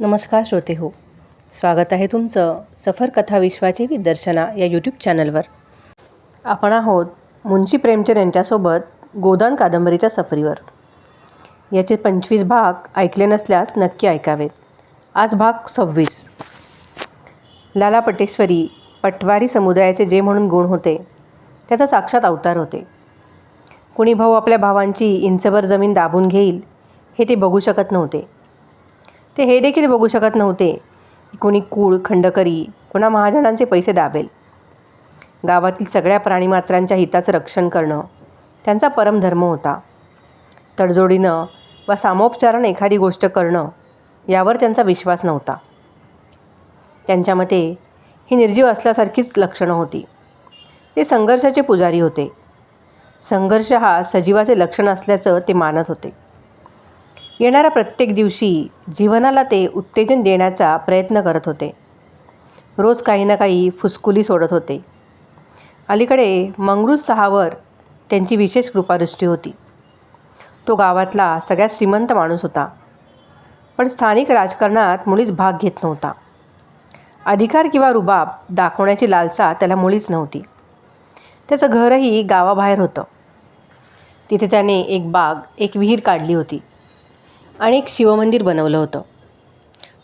नमस्कार श्रोते हो. स्वागत आहे तुमचं सफर कथा विश्वाची विदर्शना या यूट्यूब चॅनलवर आपण आहोत मुंशी प्रेमचंद यांच्यासोबत गोदान कादंबरीच्या सफरीवर. याचे पंचवीस भाग ऐकले नसल्यास नक्की ऐकावेत. आज भाग सव्वीस. लाला पटेश्वरी पटवारी समुदायाचे जे म्हणून गुण होते त्याचा साक्षात अवतार होते. कुणी भाऊ आपल्या भावांची इंचभर जमीन दाबून घेईल हे ते बघू शकत नव्हते. ते हे देखील बघू शकत नव्हते. कोणी कूळ खंडकरी कोणा महाजनांचे पैसे दाबेल. गावातील सगळ्या प्राणीमात्रांच्या हिताचं रक्षण करणं त्यांचा परमधर्म होता. तडजोडीनं वा सामोपचारानं एखादी गोष्ट करणं यावर त्यांचा विश्वास नव्हता. त्यांच्या मते ही निर्जीव असल्यासारखीच लक्षणं होती. ते संघर्षाचे पुजारी होते. संघर्ष हा सजीवाचे लक्षण असल्याचं ते मानत होते. येणाऱ्या प्रत्येक दिवशी जीवनाला ते उत्तेजन देण्याचा प्रयत्न करत होते. रोज काही ना काही फुसकुली सोडत होते. अलीकडे मंगरूज सहावर त्यांची विशेष कृपादृष्टी होती. तो गावातला सगळ्यात श्रीमंत माणूस होता. पण स्थानिक राजकारणात मुळीच भाग घेत नव्हता. अधिकार किंवा रुबाब दाखवण्याची लालसा त्याला मुळीच नव्हती. त्याचं घरही गावाबाहेर होतं. तिथे त्याने एक बाग एक विहीर काढली होती. आणि एक शिवमंदिर बनवलं होतं.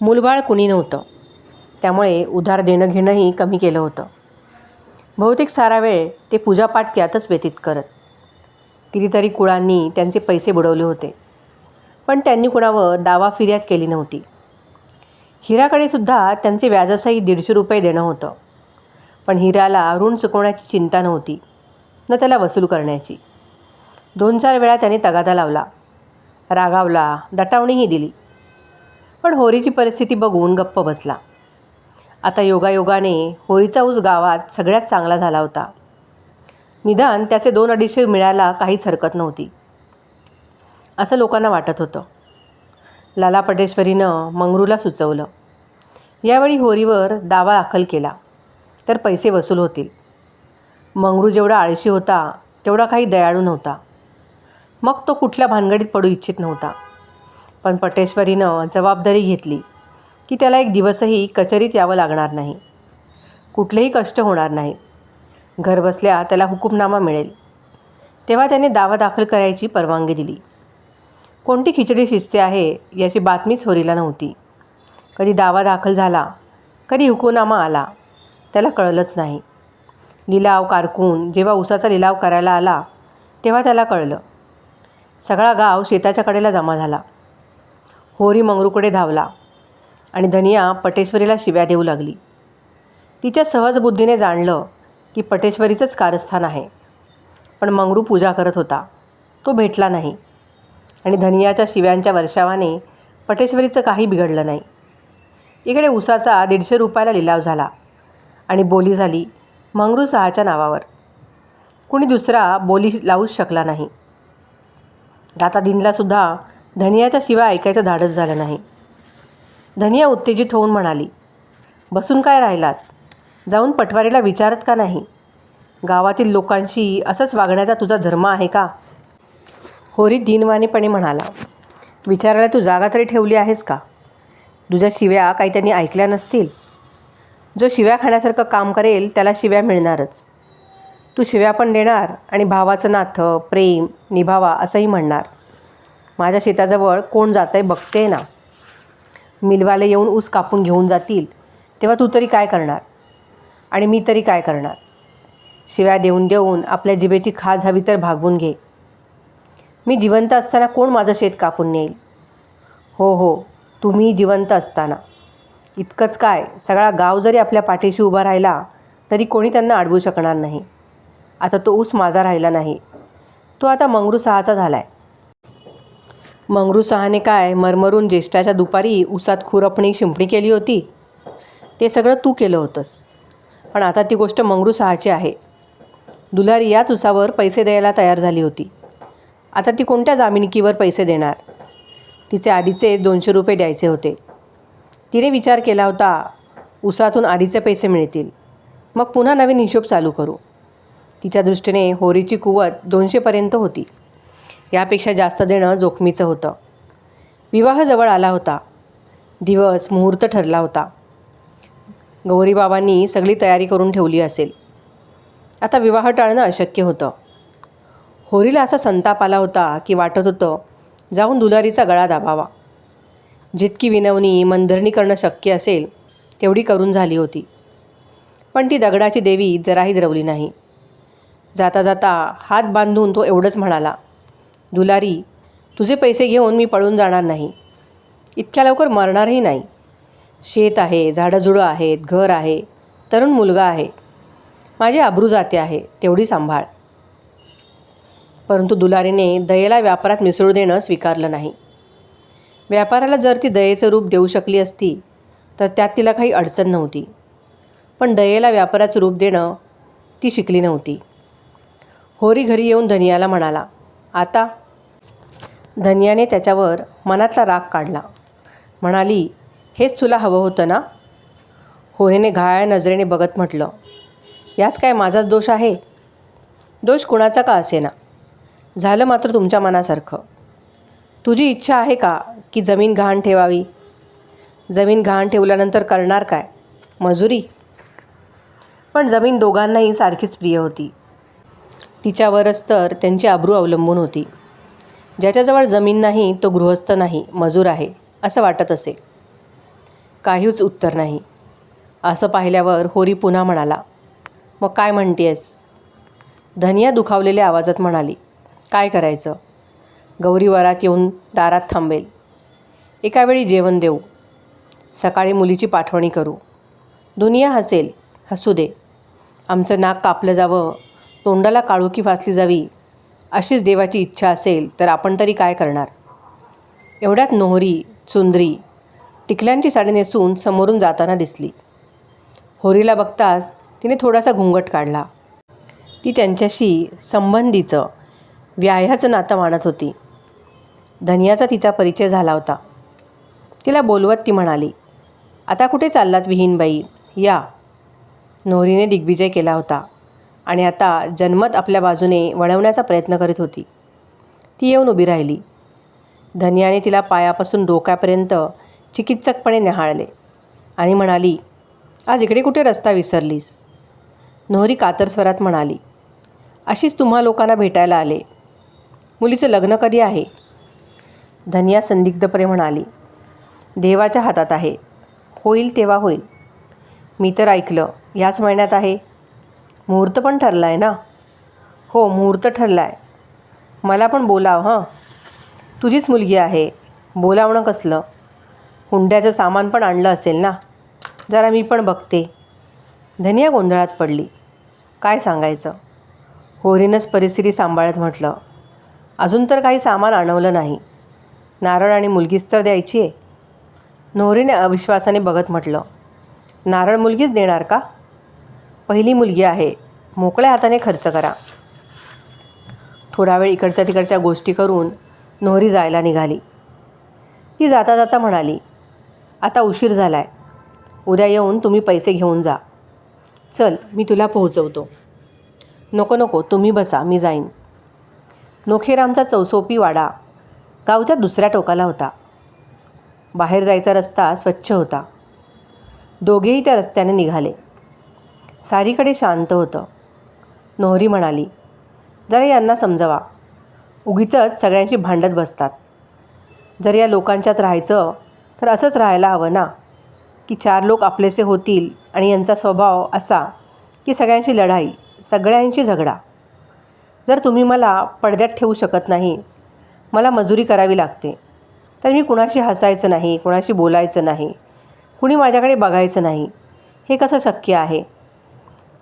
मूलबाळ कुणी नव्हतं. त्यामुळे उधार देणं घेणंही कमी केलं होतं. बहुतेक सारा वेळ ते पूजापाठ त्यातच व्यतीत करत. कितीतरी कुळांनी त्यांचे पैसे बुडवले होते. पण त्यांनी कुणावर दावा फिर्याद केली नव्हती. हिराकडे सुद्धा त्यांचे व्याजासही दीडशे रुपये देणं होतं. पण हिराला ऋण चुकवण्याची चिंता नव्हती. न त्याला वसूल करण्याची. दोन चार वेळा त्याने तगादा लावला. रागावला दटावणीही दिली. पण होरीची परिस्थिती बघून गप्प बसला. आता योगायोगाने होरीचा ऊस गावात सगळ्यात चांगला झाला होता. निदान त्याचे दोन अडीचशे मिळायला काहीच हरकत नव्हती. असं लोकांना वाटत होतं. लाला पटेश्वरीनं मंगरूला सुचवलं. यावेळी होरीवर दावा दाखल केला. तर पैसे वसूल होतील. मंगरू जेवढा आळशी होता तेवढा काही दयाळू नव्हता. मग तो कुठल्या भानगडीत पडू इच्छित नव्हता. पण पटेश्वरीनं जबाबदारी घेतली की त्याला एक दिवसही कचेरीत यावं लागणार नाही. कुठलेही कष्ट होणार नाही. घरबसल्या त्याला हुकूमनामा मिळेल. तेव्हा त्याने दावा दाखल करायची परवानगी दिली. कोणती खिचडी शिजते आहे याची बातमीच होरीला नव्हती. कधी दावा दाखल झाला कधी हुकूनामा आला त्याला कळलंच नाही. लिलाव कारकून जेव्हा उसाचा लिलाव करायला आला तेव्हा त्याला कळलं. सगळा गाव शेताच्या कडेला जमा झाला. होरी मंगरूकडे धावला आणि धनिया पटेश्वरीला शिव्या देऊ लागली. तिच्या सहज बुद्धीने जाणलं की पटेश्वरीचंच कारस्थान आहे. पण मंगरू पूजा करत होता. तो भेटला नाही. आणि धनियाच्या शिव्यांच्या वर्षावाने पटेश्वरीचं काही बिघडलं नाही. इकडे उसाचा दीडशे रुपयाला लिलाव झाला आणि बोली झाली मंगरू सहाच्या नावावर. कुणी दुसरा बोली लावूच शकला नाही. दाता दिनलासुद्धा धनियाच्या शिवाय ऐकायचं धाडस झालं नाही. धनिया उत्तेजित होऊन म्हणाली बसून काय राहिलात? जाऊन पटवारीला विचारत का नाही? गावातील लोकांशी असंच वागण्याचा तुझा धर्म आहे का? होरी दिनवाणीपणे म्हणाला विचारायला तू जागा तरी ठेवली आहेस का? तुझ्या शिव्या काही त्यांनी ऐकल्या नसतील. जो शिव्या खाण्यासारखं काम करेल त्याला शिव्या मिळणारच. तू शिव्या पण देणार आणि भावाचं नातं प्रेम निभावा असंही म्हणणार. माझ्या शेताजवळ कोण जातं आहे बघते ना. मिलवाले येऊन ऊस कापून घेऊन जातील तेव्हा तू तरी काय करणार? आणि मी तरी काय करणार? शिव्या देऊन देऊन आपल्या जिभेची खाज हवी तर भागवून घे. मी जिवंत असताना कोण माझं शेत कापून नेईल? हो हो तुम्ही जिवंत असताना. इतकंच काय सगळा गाव जरी आपल्या पाठीशी उभा राहिला तरी कोणी त्यांना अडवू शकणार नाही. आता तो ऊस माझा राहिला नाही. तो आता मंगरू सहाचा झाला आहे मंगरू सहाने काय मरमरून ज्येष्ठाच्या दुपारी उसात खुरपणी शिंपणी केली होती. ते सगळं तू केलं होतंस. पण आता ती गोष्ट मंगरू सहाची आहे. दुलारी याच उसावर पैसे द्यायला तयार झाली होती. आता ती कोणत्या जामिनिकीवर पैसे देणार? तिचे आधीचे दोनशे रुपये द्यायचे होते. तिने विचार केला होता उसातून आधीचे पैसे मिळतील. मग पुन्हा नवीन हिशोब चालू करू. तिच्या दृष्टीने होरीची कुवत दोनशेपर्यंत होती. यापेक्षा जास्त देणं जोखमीचं होतं. विवाह जवळ आला होता. दिवस मुहूर्त ठरला होता. गौरीबाबांनी सगळी तयारी करून ठेवली असेल. आता विवाह टाळणं अशक्य होतं. होरीला असा संताप आला होता की वाटत होतं जाऊन दुलारीचा गळा दाबावा. जितकी विनवणी मंदरणी करणं शक्य असेल तेवढी करून झाली होती. पण ती दगडाची देवी जराही द्रवली नाही. जाता जाता हात बांधून तो एवढंच म्हणाला दुलारी तुझे पैसे घेऊन मी पळून जाणार नाही. इतक्या लवकर मरणारही नाही. शेत आहे झाडंझुडं आहेत घर आहे तरुण मुलगा आहे. माझी आबरू जाते आहे तेवढी सांभाळ. परंतु दुलारीने दयेला व्यापारात मिसळू देणं स्वीकारलं नाही. व्यापाराला जर ती दयेचं रूप देऊ शकली असती तर त्यात तिला काही अडचण नव्हती. पण दयेला व्यापाराचं रूप देणं ती शिकली नव्हती. होरी घरी येऊन धनियाला म्हणाला आता. धनियाने त्याच्यावर मनातला राग काढला. म्हणाली हेच तुला हवं होतं ना? होरीने घाया नजरेने बघत म्हटलं यात काय माझाच दोष आहे? दोष कुणाचा का असेना? झालं मात्र तुमच्या मनासारखं. तुझी इच्छा आहे का की जमीन घाण ठेवावी? जमीन घाण ठेवल्यानंतर करणार काय? मजुरी? पण जमीन दोघांनाही सारखीच प्रिय होती. तिच्यावरच तर त्यांची आबरू अवलंबून होती. ज्याच्याजवळ जमीन नाही तो गृहस्थ नाही मजूर आहे असं वाटत असे. काहीच उत्तर नाही. असं पाहिल्यावर होरी पुन्हा म्हणाला मग काय म्हणतेस धनिया दुखावलेल्या आवाजात म्हणाली काय करायचं? गौरी वरात येऊन दारात थांबेल. एका वेळी जेवण देऊ. सकाळी मुलीची पाठवणी करू. दुनिया हसेल हसू दे. आमचं नाक कापलं जावं. तोंडाला काळुकी फासली जावी अशीच देवाची इच्छा असेल तर आपण तरी काय करणार? एवढ्यात नोहरी चुंदरी टिकल्यांची साडी नेसून समोरून जाताना दिसली. होरीला बघताच तिने थोडासा घुंगट काढला. ती त्यांच्याशी संबंधीचं व्याह्याचं नातं मानत होती. धनियाचा तिचा परिचय झाला होता. तिला बोलवत ती म्हणाली आता कुठे चाललात विहीनबाई? या. नोहरीने दिग्विजय केला होता. आणि आता जन्मत आपल्या बाजूने वळवण्याचा प्रयत्न करीत होती. ती येऊन उभी राहिली. धनियाने तिला पायापासून डोक्यापर्यंत चिकित्सकपणे न्याहाळले आणि म्हणाली आज इकडे कुठे रस्ता विसरलीस? नोहरी कातर स्वरात म्हणाली अशीच तुम्हा लोकांना भेटायला आले. मुलीचं लग्न कधी आहे? धनिया संदिग्धपणे म्हणाली देवाच्या हातात आहे. होईल तेव्हा होईल. मी तर ऐकलं. याच महिन्यात आहे. मुहूर्त पण ठरला आहे ना? हो मुहूर्त ठरला आहे मला पण बोलाव हां. तुझीच मुलगी आहे. बोलावणं कसलं? हुंड्याचं सामान पण आणलं असेल ना? जरा मी पण बघते. धनिया गोंधळात पडली. काय सांगायचं? होरीनंच परिस्थिती सांभाळत म्हटलं. अजून तर काही सामान आणवलं नाही. नारळ आणि मुलगीच तर द्यायची आहे नोहरीने अविश्वासाने बघत म्हटलं. नारळ मुलगीच देणार का? पहिली मुलगी आहे. मोकळ्या हाताने खर्च करा. थोडा वेळ इकडच्या तिकडच्या गोष्टी करून नोहरी जायला निघाली. ती जाता जाता म्हणाली आता उशीर झाला आहे उद्या येऊन तुम्ही पैसे घेऊन जा. चल मी तुला पोहोचवतो. नको नको तुम्ही बसा मी जाईन. नोखेरामचा चौसोपी वाडा गावच्या दुसऱ्या टोकाला होता. बाहेर जायचा रस्ता स्वच्छ होता. दोघेही त्या रस्त्याने निघाले. सारीकडे शांत होतं. नोहरी म्हणाली जरा यांना समजवा. उगीच सगळ्यांशी भांडत बसतात. जर या लोकांच्यात राहायचं तर असंच राहायला हवं ना? की चार लोक आपलेसे होतील आणि यांचा स्वभाव असा की सगळ्यांशी लढाई सगळ्यांशी झगडा? जर तुम्ही मला पडद्यात ठेवू शकत नाही मला मजुरी करावी लागते तर मी कुणाशी हसायचं नाही कुणाशी बोलायचं नाही कुणी माझ्याकडे बघायचं नाही. हे कसं शक्य आहे?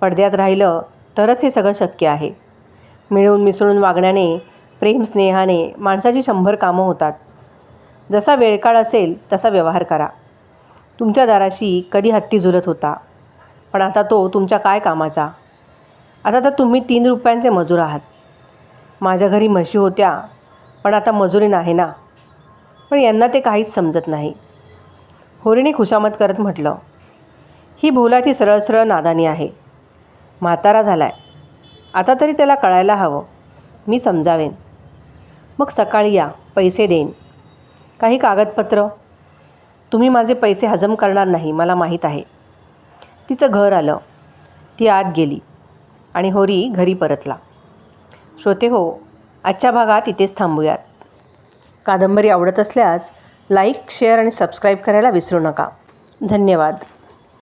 पडद्यात राहिलं तरच हे सगळं शक्य आहे. मिळून मिसळून वागण्याने प्रेम स्नेहाने माणसाची शंभर कामं होतात. जसा वेळकाळ असेल तसा व्यवहार करा. तुमच्या दाराशी कधी हत्ती झुलत होता? पण आता तो तुमच्या काय कामाचा? आता तर तुम्ही तीन रुपयांचे मजूर आहात. माझ्या घरी म्हशी होत्या पण आता मजुरी नाही ना. पण यांना ते काहीच समजत नाही. होरीने खुशामत करत म्हटलं ही भोलाची सरळ सरळ नादानी आहे. म्हातारा झाला आहे आता तरी त्याला कळायला हवं. मी समजावेन. मग सकाळी या पैसे देईन. काही कागदपत्र? तुम्ही माझे पैसे हजम करणार नाही मला माहीत आहे. तिचं घर आलं. ती आत गेली आणि होरी घरी परतला. श्रोते हो आजच्या भागात इथेच थांबूयात. कादंबरी आवडत असल्यास लाईक शेअर आणि सबस्क्राईब करायला विसरू नका. धन्यवाद.